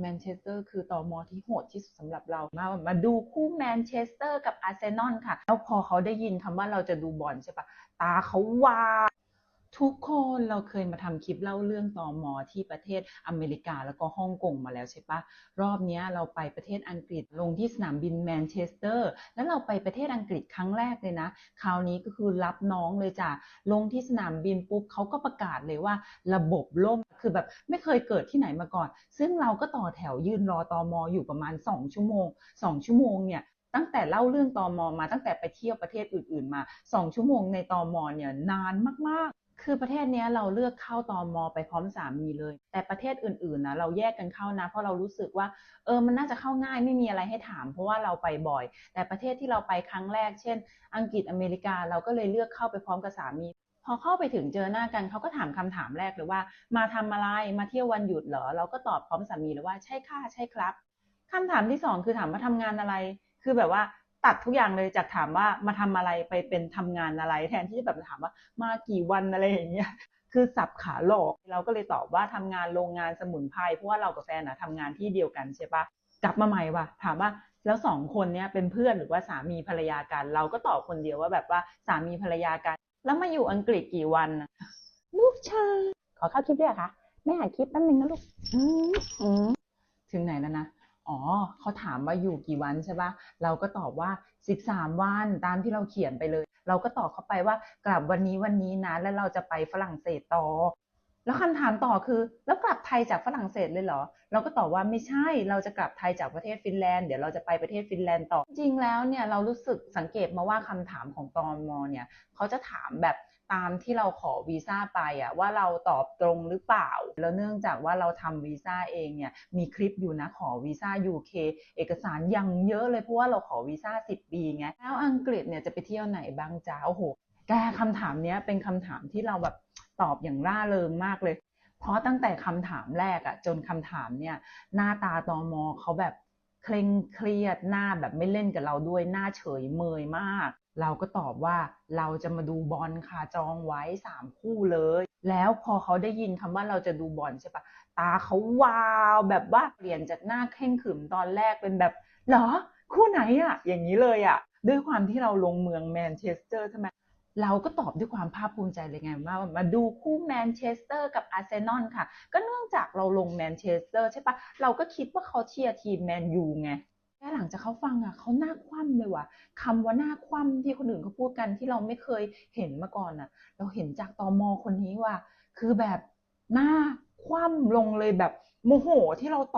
แมนเชสเตอร์คือตอมอที่โหดที่สุดสำหรับเรามามาดูคู่แมนเชสเตอร์กับอาร์เซนอลค่ะ แล้วพอเขาได้ยินคำว่าเราจะดูบอลใช่ปะตาเขาวา ทุกคนเราเคยมาทำคลิปเล่าเรื่องตอมอที่ประเทศอเมริกาแล้วก็ฮ่องกงมาแล้วใช่ปะรอบนี้เราไปประเทศอังกฤษลงที่สนามบินแมนเชสเตอร์ แล้วเราไปประเทศอังกฤษครั้งแรกเลยนะ คราวนี้ก็คือรับน้องเลยจ้ะลงที่สนามบินปุ๊บเขาก็ประกาศเลยว่าระบบล่มคือแบบไม่เคยเกิดที่ไหนมาก่อน ซึ่งเราก็ต่อแถวยืนรอตอมออยู่ประมาณ 2 ชั่วโมง 2 ชั่วโมงเนี่ยตั้งแต่เล่าเรื่องตอมอมาตั้งแต่ไปเที่ยวประเทศอื่น ๆ มา 2 ชั่วโมงในตอมอเนี่ยนานมาก คือประเทศเนี้ยเราเลือกเข้าตอมอไปพร้อมสามีเลย แต่ประเทศอื่นๆนะเราแยกกันเข้านะ เพราะเรารู้สึกว่าเออมันน่าจะเข้าง่ายไม่มีอะไรให้ถาม เพราะว่าเราไปบ่อย แต่ประเทศที่เราไปครั้งแรก เช่น อังกฤษอเมริกาเราก็เลยเลือกเข้าไปพร้อมกับสามี พอเข้าไปถึงเจอหน้ากันเขาก็ถามคำถามแรกเลยว่า มาทำอะไรมาเที่ยววันหยุดเหรอเราก็ตอบพร้อมสามีเลยว่าใช่ค่ะใช่ครับคำถามที่สองคือถามว่าทำงานอะไร คือแบบว่า ตัดทุกอย่างเลยจากถามว่ามาทำอะไรไปเป็นทำงานอะไร แทนที่จะแบบถามว่ามากี่วันอะไรอย่างเงี้ยคือสับขาหลอกเราก็เลยตอบว่าทำงานโรงงานสมุนไพรเพราะว่าเรากับแฟนอะทำงานที่เดียวกันใช่ปะกลับมาใหม่ว่ะถามว่าแล้วสองคนเนี้ยเป็นเพื่อนหรือว่าสามีภรรยากัน เราก็ตอบคนเดียวว่าแบบว่าสามีภรรยากัน แล้วมาอยู่อังกฤษกี่วันลูกชายขอเข้าคลิปด้วยเหรอคะแม่หาคลิปแป๊บนึงนะลูกอืมอืมถึงไหนแล้วนะ อ๋อเขาถามว่าอยู่กี่วันใช่ปะเราก็ตอบว่า 13 วันตามที่เราเขียนไปเลย เราก็ตอบเขาไปว่ากลับวันนี้วันนี้นะแล้วเราจะไปฝรั่งเศสต่อ แล้วคำถามต่อคือ แล้วกลับไทยจากฝรั่งเศสเลยเหรอ เราก็ตอบว่าไม่ใช่เราจะกลับไทยจากประเทศฟินแลนด์เดี๋ยวเราจะไปประเทศฟินแลนด์ต่อ จริงแล้วเนี่ยเรารู้สึกสังเกตมาว่าคำถามของตอมอเนี่ยเขาจะถามแบบตามที่เราขอวีซ่าไปอะว่าเราตอบตรงหรือเปล่า แล้วเนื่องจากว่าเราทำวีซ่าเองเนี่ยมีคลิปอยู่นะขอวีซ่า UK เอกสารยังเยอะเลยเพราะว่าเราขอวีซ่า 10 ปีไงแล้วอังกฤษเนี่ยจะไปเที่ยวไหนบ้างจ้าโอ้โหแกคำถามเนี้ยเป็นคำถามที่เราแบบ ตอบอย่างร่าเริงมากเลย เพราะตั้งแต่คำถามแรกอะจนคำถามเนี่ยหน้าตาตอมอเขาแบบเคร่งเครียดหน้าแบบไม่เล่นกับเราด้วยหน้าเฉยเมยมาก เราก็ตอบว่าเราจะมาดูบอลค่ะจองไว้สามคู่เลย แล้วพอเขาได้ยินคำว่าเราจะดูบอลใช่ปะตาเขาวาวแบบว่าเปลี่ยนจากหน้าเคร่งขรึมตอนแรกเป็นแบบเหรอคู่ไหนอะอย่างนี้เลยอะด้วยความที่เราลงเมืองแมนเชสเตอร์ใช่ไหม เราก็ตอบด้วยความภาคภูมิใจเลยไงว่ามาดูคู่แมนเชสเตอร์กับอาร์เซนอลค่ะ ก็เนื่องจากเราลงแมนเชสเตอร์ใช่ปะเราก็คิดว่าเขาเชียร์ทีมแมนยูไงแต่หลังจากเขาฟังอะเขาหน้าคว่ำเลยว่ะคำว่าหน้าคว่ำที่คนอื่นเขาพูดกันที่เราไม่เคยเห็นมาก่อนอะ เราเห็นจากตอมอคนนี้ว่า คือแบบหน้าคว่ำลงเลยแบบโมโหที่เราตอบ